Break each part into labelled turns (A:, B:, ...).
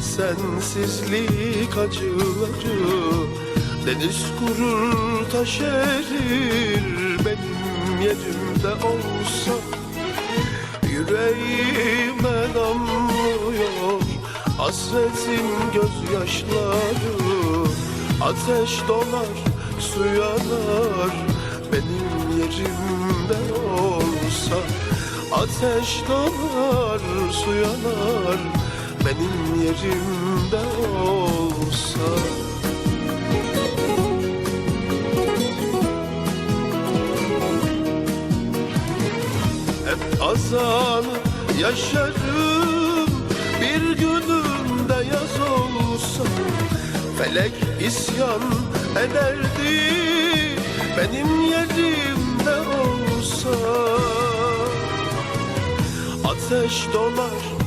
A: Sensizlik acıları. Deniz kurur taş erir Benim yerimde olsa. Yüreğime damlıyor Hasretin gözyaşları. Ateş dolar, su yanar Benim yerimde olsa. Ateş dolar, su yanar Benim yerimde olsa. Hep azanı yaşarım Bir günümde yaz olsa. Felek isyan ederdi Benim yerimde olsa. Ateş dolar,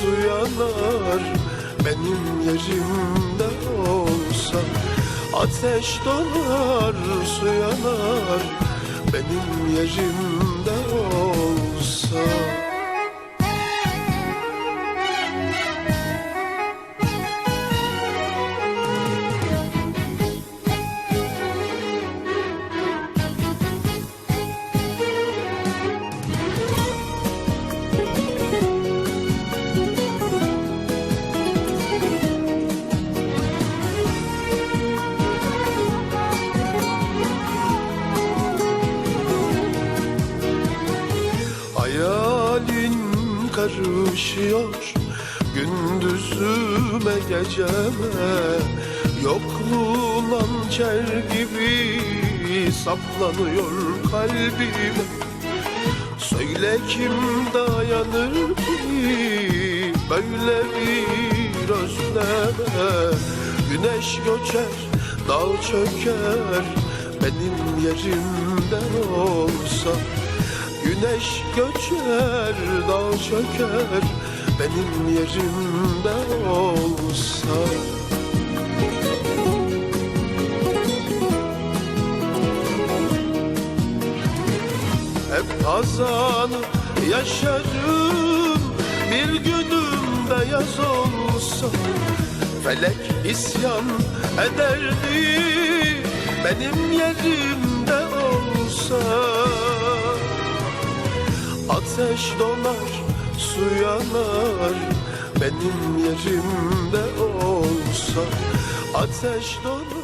A: su yanar Benim yerimde olsa. Ateş dolar, su yanar Benim yerimde olsa karışıyor. Gündüzüme geceme Yokluğun hançer gibi Saplanıyor kalbime. Söyle kim dayanır ki Böyle bir özleme? Güneş göçer, dağ çöker Benim yerimde olsa Güneş göçer, dağ çöker Benim yerimde olsa. Hep hazanı yaşarım Bir günümde yaz olsa. Felek isyan ederdi Benim yerimde olsa Ateş dolar, su yanar. Benim yerimde olsa Ateş dolar